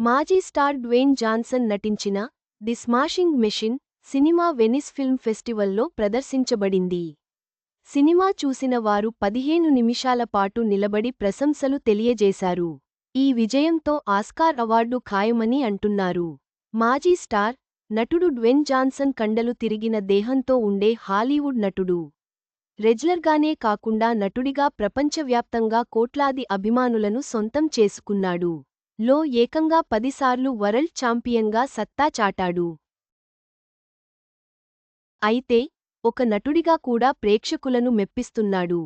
మాజీ star Dwayne Johnson నటించిన The Smashing Machine cinema Venice film ఫెస్టివల్లో ప్రదర్శించబడింది. సినిమా చూసిన వారు పదిహేను నిమిషాల పాటు నిలబడి ప్రశంసలు తెలియజేశారు. ఈ విజయంతో ఆస్కార్ అవార్డు ఖాయమని అంటున్నారు. మాజీ స్టార్ నటుడు డ్వెన్ జాన్సన్ కండలు తిరిగిన దేహంతో ఉండే హాలీవుడ్ నటుడు. రెజ్లర్గానే కాకుండా నటుడిగా ప్రపంచవ్యాప్తంగా కోట్లాది అభిమానులను సొంతం చేసుకున్నాడు. లో ఏకంగా పదిసార్లు వరల్డ్ ఛాంపియన్గా సత్తా చాటాడు. అయితే ఒక నటుడిగా కూడా ప్రేక్షకులను మెప్పిస్తున్నాడు.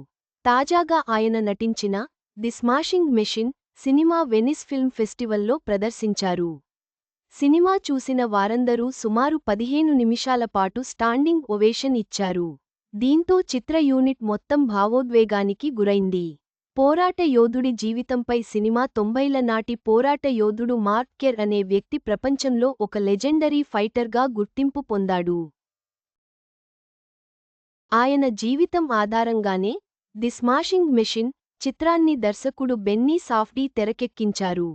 తాజాగా ఆయన నటించిన the smashing machine cinema Venice film ఫెస్టివల్లో ప్రదర్శించారు. సినిమా చూసిన వారందరూ సుమారు పదిహేను నిమిషాల పాటు స్టాండింగ్ ఒవేషన్ ఇచ్చారు. దీంతో చిత్ర యూనిట్ మొత్తం భావోద్వేగానికి గురైంది. పోరాట యోధుడి జీవితంపై సినిమా తొంభైల నాటి పోరాట యోధుడు మార్క్ కెర్ అనే వ్యక్తి ప్రపంచంలో ఒక లెజెండరీ ఫైటర్గా గుర్తింపు పొందాడు. ఆయన జీవితం ఆధారంగానే ది స్మాషింగ్ మెషిన్ చిత్రాన్ని దర్శకుడు బెన్నీ సాఫ్డీ తెరకెక్కించారు.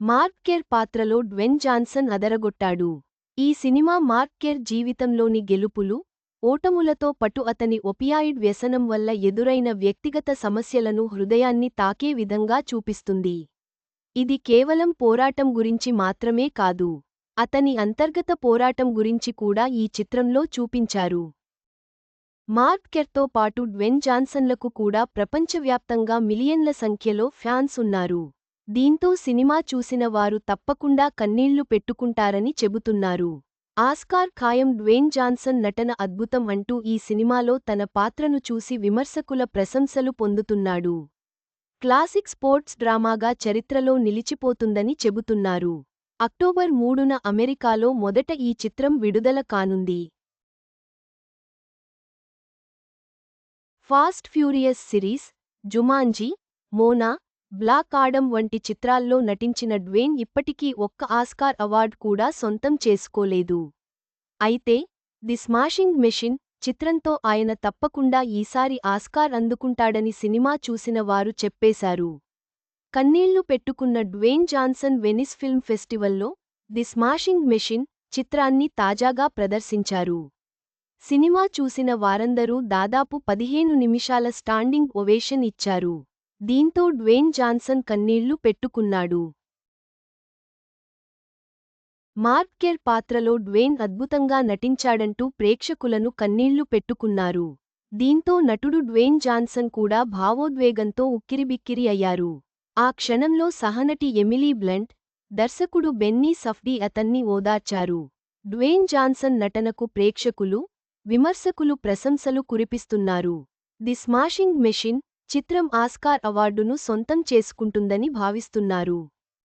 మార్క్ కెర్ పాత్రలో డ్వెన్ జాన్సన్ అదరగొట్టాడు. ఈ సినిమా మార్క్ కెర్ జీవితంలోని గెలుపులు ఓటములతో పటు అతని ఒపియాయిడ్ వ్యసనం వల్ల ఎదురైన వ్యక్తిగత సమస్యలను హృదయాన్ని తాకే విధంగా చూపిస్తుంది. ఇది కేవలం పోరాటం గురించి మాత్రమే కాదు అతని అంతర్గత పోరాటం గురించి కూడా ఈ చిత్రంలో చూపించారు. మార్క్ కెర్తో పాటు డ్వెన్ జాన్సన్లకు కూడా ప్రపంచవ్యాప్తంగా మిలియన్ల సంఖ్యలో ఫ్యాన్స్ ఉన్నారు. దీంతో సినిమా చూసిన వారు తప్పకుండా కన్నీళ్ళు పెట్టుకుంటారని చెబుతున్నారు. ఆస్కార్ ఖాయం డ్వేన్ జాన్సన్ నటన అద్భుతం అంటూ ఈ సినిమాలో తన పాత్రను చూసి విమర్శకుల ప్రశంసలు పొందుతున్నాడు. క్లాసిక్ స్పోర్ట్స్ డ్రామాగా చరిత్రలో నిలిచిపోతుందని చెబుతున్నారు. అక్టోబర్ మూడున అమెరికాలో మొదట ఈ చిత్రం విడుదల కానుంది. Fast furious series Jumanji Moana Black Adam వంటి చిత్రాల్లో నటించిన డ్వేన్ ఇప్పటికీ ఒక్క ఆస్కార్ అవార్డ్ కూడా సొంతం చేసుకోలేదు. అయితే ది స్మాషింగ్ మెషిన్ చిత్రంతో ఆయన తప్పకుండా ఈసారి ఆస్కార్ అందుకుంటాడని సినిమా చూసిన వారు చెప్పేశారు. కన్నీళ్ళు పెట్టుకున్న డ్వేన్ జాన్సన్ వెనిస్ ఫిల్మ్ ఫెస్టివల్లో ది స్మాషింగ్ మెషిన్ చిత్రాన్ని తాజాగా ప్రదర్శించారు. సినిమా చూసిన వారందరూ దాదాపు పదిహేను నిమిషాల స్టాండింగ్ ఒవేషన్ ఇచ్చారు. దీంతో డ్వేన్ జాన్సన్ కన్నీళ్ళు పెట్టుకున్నాడు. మార్క్కెర్ పాత్రలో డ్వేన్ అద్భుతంగా నటించాడంటూ ప్రేక్షకులను కన్నీళ్ళు పెట్టుకున్నారు. దీంతో నటుడు డ్వేన్ జాన్సన్ కూడా భావోద్వేగంతో ఉక్కిరిబిక్కిరి అయ్యారు. ఆ క్షణంలో సహనటి ఎమిలీ బ్లంట్ దర్శకుడు బెన్నీ సఫ్డీ అతన్ని ఓదార్చారు. డ్వేన్ జాన్సన్ నటనకు ప్రేక్షకులు విమర్శకులు ప్రశంసలు కురిపిస్తున్నారు. ది స్మాషింగ్ మెషిన్ చిత్రం ఆస్కార్ అవార్డును సొంతం చేసుకుంటుందని భావిస్తున్నారు.